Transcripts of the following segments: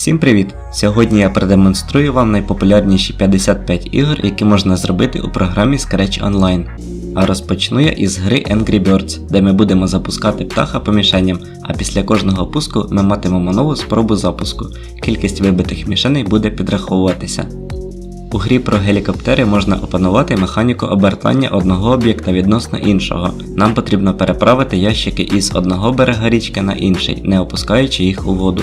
Всім привіт! Сьогодні я продемонструю вам найпопулярніші 55 ігор, які можна зробити у програмі Scratch Online. А розпочну я із гри Angry Birds, де ми будемо запускати птаха по а після кожного пуску ми матимемо нову спробу запуску. Кількість вибитих мішеней буде підраховуватися. У грі про гелікоптери можна опанувати механіку обертання одного об'єкта відносно іншого. Нам потрібно переправити ящики із одного берега річки на інший, не опускаючи їх у воду.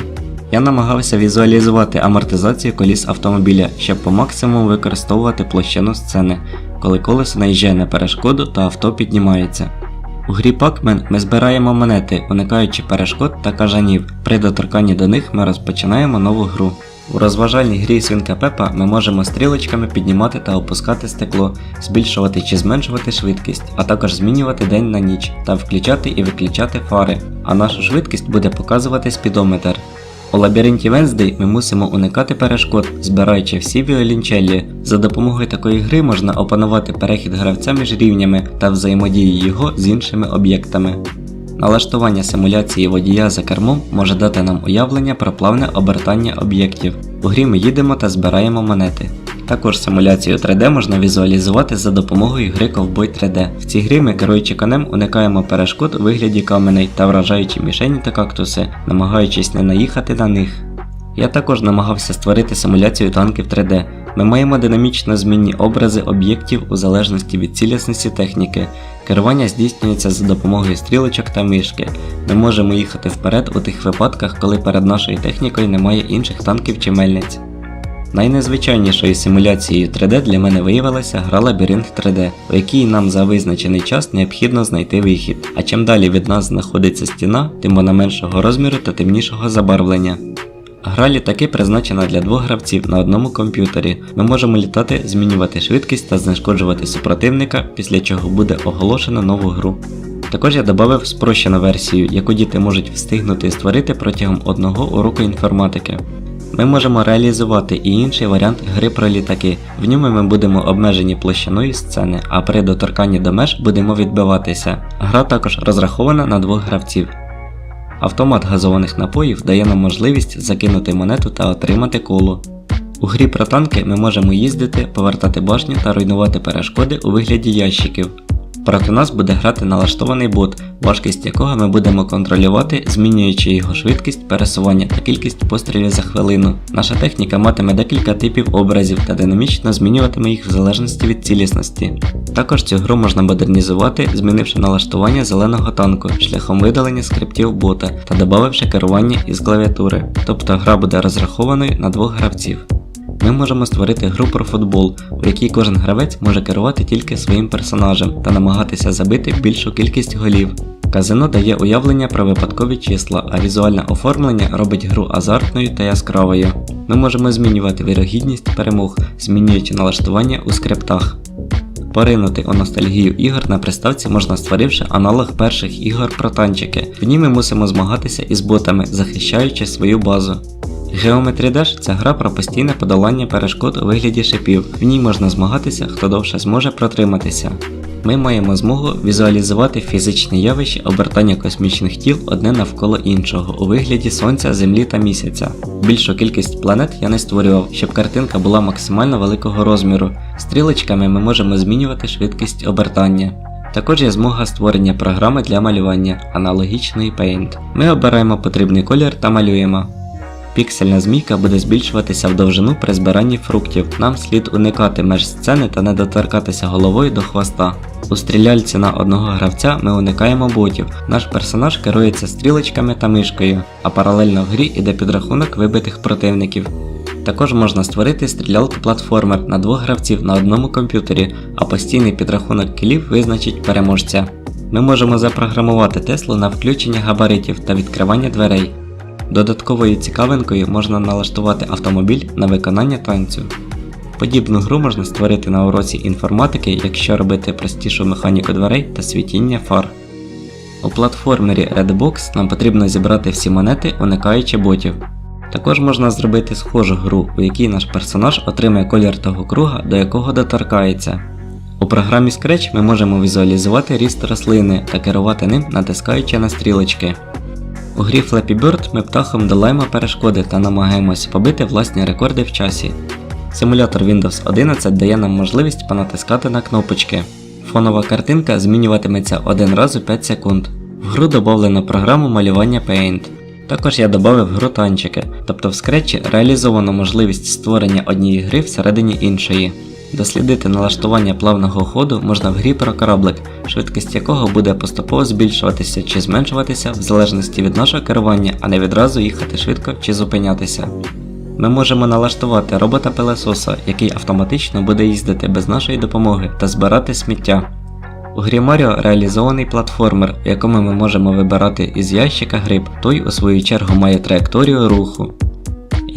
Я намагався візуалізувати амортизацію коліс автомобіля, щоб по максимуму використовувати площину сцени, коли колесо наїжджає на перешкоду та авто піднімається. У грі Pac-Man ми збираємо монети, уникаючи перешкод та кажанів. При доторканні до них ми розпочинаємо нову гру. У розважальній грі Свинка Пепа ми можемо стрілочками піднімати та опускати стекло, збільшувати чи зменшувати швидкість, а також змінювати день на ніч та включати і виключати фари, а нашу швидкість буде показувати спідометр. У лабіринті Венздей ми мусимо уникати перешкод, збираючи всі віолінчеллі. За допомогою такої гри можна опанувати перехід гравця між рівнями та взаємодії його з іншими об'єктами. Налаштування симуляції водія за кермом може дати нам уявлення про плавне обертання об'єктів. У грі ми їдемо та збираємо монети. Також симуляцію 3D можна візуалізувати за допомогою гри Cowboy 3D. В цій грі ми, керуючи конем, уникаємо перешкод у вигляді каменей та вражаючи мішені та кактуси, намагаючись не наїхати на них. Я також намагався створити симуляцію танків 3D. Ми маємо динамічно змінні образи об'єктів у залежності від цілісності техніки. Керування здійснюється за допомогою стрілочок та мишки. Ми можемо їхати вперед у тих випадках, коли перед нашою технікою немає інших танків чи мельниць. Найнезвичайнішою симуляцією 3D для мене виявилася гра Лабіринт 3D, у якій нам за визначений час необхідно знайти вихід. А чим далі від нас знаходиться стіна, тим вона меншого розміру та темнішого забарвлення. Гра літаки призначена для двох гравців на одному комп'ютері. Ми можемо літати, змінювати швидкість та знешкоджувати супротивника, після чого буде оголошено нову гру. Також я додав спрощену версію, яку діти можуть встигнути створити протягом одного уроку інформатики. Ми можемо реалізувати і інший варіант гри про літаки. В ньому ми будемо обмежені площиною сцени, а при доторканні до меж будемо відбиватися. Гра також розрахована на двох гравців. Автомат газованих напоїв дає нам можливість закинути монету та отримати колу. У грі про танки ми можемо їздити, повертати башню та руйнувати перешкоди у вигляді ящиків. Проти нас буде грати налаштований бот, важкість якого ми будемо контролювати, змінюючи його швидкість, пересування та кількість пострілів за хвилину. Наша техніка матиме декілька типів образів та динамічно змінюватиме їх в залежності від цілісності. Також цю гру можна модернізувати, змінивши налаштування зеленого танку шляхом видалення скриптів бота та додавши керування із клавіатури, тобто гра буде розрахованою на двох гравців. Ми можемо створити гру про футбол, у якій кожен гравець може керувати тільки своїм персонажем та намагатися забити більшу кількість голів. Казино дає уявлення про випадкові числа, а візуальне оформлення робить гру азартною та яскравою. Ми можемо змінювати вірогідність перемог, змінюючи налаштування у скриптах. Поринути у ностальгію ігор на приставці можна створивши аналог перших ігор про танчики. В ній ми мусимо змагатися із ботами, захищаючи свою базу. Geometry Dash – це гра про постійне подолання перешкод у вигляді шипів. В ній можна змагатися, хто довше зможе протриматися. Ми маємо змогу візуалізувати фізичні явища обертання космічних тіл одне навколо іншого у вигляді Сонця, Землі та місяця. Більшу кількість планет я не створював, щоб картинка була максимально великого розміру. Стрілочками ми можемо змінювати швидкість обертання. Також є змога створення програми для малювання, аналогічної Paint. Ми обираємо потрібний колір та малюємо. Піксельна змійка буде збільшуватися в довжину при збиранні фруктів. Нам слід уникати меж сцени та не доторкатися головою до хвоста. У стріляльці на одного гравця ми уникаємо ботів. Наш персонаж керується стрілочками та мишкою, а паралельно в грі іде підрахунок вибитих противників. Також можна створити стрілялку платформер на двох гравців на одному комп'ютері, а постійний підрахунок кілів визначить переможця. Ми можемо запрограмувати Теслу на включення габаритів та відкривання дверей. Додатковою цікавинкою можна налаштувати автомобіль на виконання танцю. Подібну гру можна створити на уроці інформатики, якщо робити простішу механіку дверей та світіння фар. У платформері Redbox нам потрібно зібрати всі монети, уникаючи ботів. Також можна зробити схожу гру, у якій наш персонаж отримає колір того круга, до якого доторкається. У програмі Scratch ми можемо візуалізувати ріст рослини та керувати ним, натискаючи на стрілочки. У грі Flappy Bird ми птахом долаємо перешкоди та намагаємось побити власні рекорди в часі. Симулятор Windows 11 дає нам можливість понатискати на кнопочки. Фонова картинка змінюватиметься один раз у 5 секунд. В гру додано програму малювання Paint. Також я додав гру танчики, тобто в Scratch реалізовано можливість створення однієї гри всередині іншої. Дослідити налаштування плавного ходу можна в грі про кораблик, швидкість якого буде поступово збільшуватися чи зменшуватися в залежності від нашого керування, а не відразу їхати швидко чи зупинятися. Ми можемо налаштувати робота пилесоса, який автоматично буде їздити без нашої допомоги та збирати сміття. У грі Mario реалізований платформер, в якому ми можемо вибирати із ящика гриб, той у свою чергу має траєкторію руху.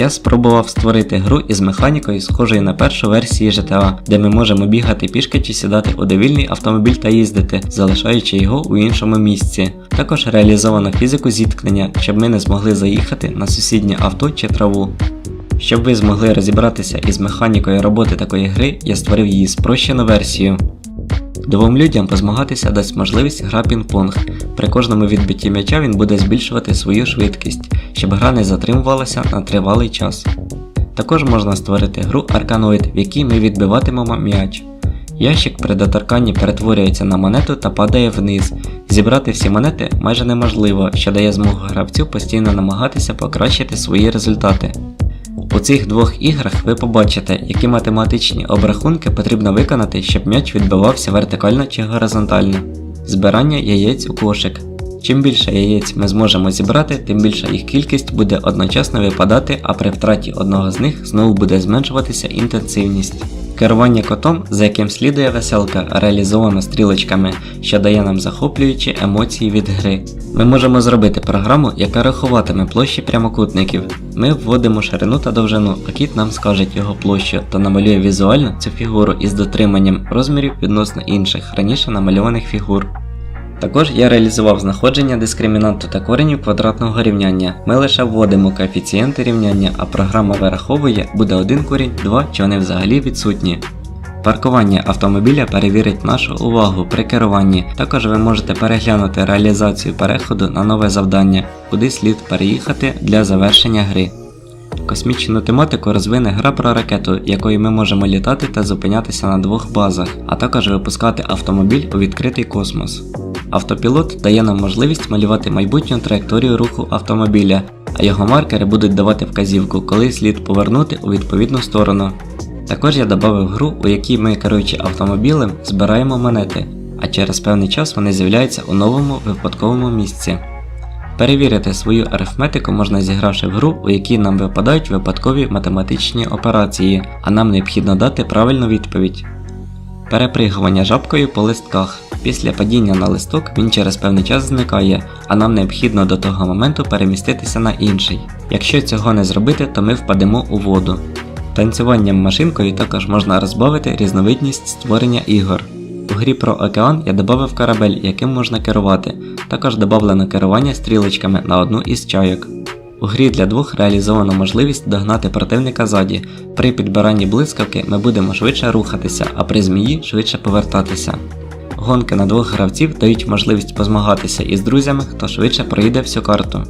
Я спробував створити гру із механікою, схожою на першу версію GTA, де ми можемо бігати пішки чи сідати у довільний автомобіль та їздити, залишаючи його у іншому місці. Також реалізовано фізику зіткнення, щоб ми не змогли заїхати на сусіднє авто чи траву. Щоб ви змогли розібратися із механікою роботи такої гри, я створив її спрощену версію. Двом людям позмагатися дасть можливість гра пінг-понг. При кожному відбитті м'яча він буде збільшувати свою швидкість, щоб гра не затримувалася на тривалий час. Також можна створити гру Арканоїд, в якій ми відбиватимемо м'яч. Ящик при доторканні перетворюється на монету та падає вниз. Зібрати всі монети майже неможливо, що дає змогу гравцю постійно намагатися покращити свої результати. У цих двох іграх ви побачите, які математичні обрахунки потрібно виконати, щоб м'яч відбивався вертикально чи горизонтально. Збирання яєць у кошик. Чим більше яєць ми зможемо зібрати, тим більша їх кількість буде одночасно випадати, а при втраті одного з них знову буде зменшуватися інтенсивність. Керування котом, за яким слідує веселка, реалізовано стрілочками, що дає нам захоплюючі емоції від гри. Ми можемо зробити програму, яка рахуватиме площі прямокутників. Ми вводимо ширину та довжину, а кіт нам скаже його площу та намалює візуально цю фігуру із дотриманням розмірів відносно інших раніше намальованих фігур. Також я реалізував знаходження дискримінанту та коренів квадратного рівняння. Ми лише вводимо коефіцієнти рівняння, а програма вираховує, буде один корінь, два чи вони взагалі відсутні. Паркування автомобіля перевірить нашу увагу при керуванні. Також ви можете переглянути реалізацію переходу на нове завдання, куди слід переїхати для завершення гри. Космічну тематику розвине гра про ракету, якою ми можемо літати та зупинятися на двох базах, а також випускати автомобіль у відкритий космос. Автопілот дає нам можливість малювати майбутню траєкторію руху автомобіля, а його маркери будуть давати вказівку, коли слід повернути у відповідну сторону. Також я додав гру, у якій ми, керуючи автомобілем, збираємо монети, а через певний час вони з'являються у новому випадковому місці. Перевірити свою арифметику можна зігравши в гру, у якій нам випадають випадкові математичні операції, а нам необхідно дати правильну відповідь. Перепригування жабкою по листках. Після падіння на листок він через певний час зникає, а нам необхідно до того моменту переміститися на інший. Якщо цього не зробити, то ми впадемо у воду. Танцюванням машинкою також можна розбавити різновидність створення ігор. У грі про океан я додав корабель, яким можна керувати. Також додано керування стрілочками на одну із чайок. У грі для двох реалізовано можливість догнати противника ззаді. При підбиранні блискавки ми будемо швидше рухатися, а при змії швидше повертатися. Гонки на двох гравців дають можливість позмагатися із друзями, хто швидше пройде всю карту.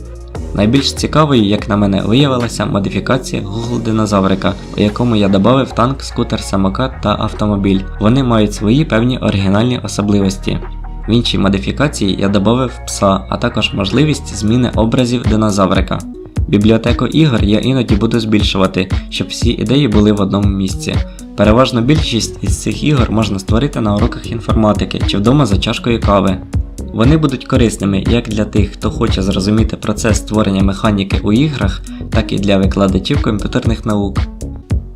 Найбільш цікавою, як на мене, виявилася модифікація Google динозаврика, у якому я додав танк, скутер, самокат та автомобіль. Вони мають свої певні оригінальні особливості. В іншій модифікації я додав пса, а також можливість зміни образів динозаврика. Бібліотеку ігор я іноді буду збільшувати, щоб всі ідеї були в одному місці. Переважно більшість із цих ігор можна створити на уроках інформатики чи вдома за чашкою кави. Вони будуть корисними як для тих, хто хоче зрозуміти процес створення механіки у іграх, так і для викладачів комп'ютерних наук.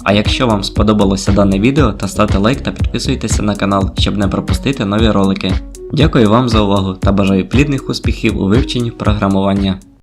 А якщо вам сподобалося дане відео, то ставте лайк та підписуйтеся на канал, щоб не пропустити нові ролики. Дякую вам за увагу та бажаю плідних успіхів у вивченні програмування.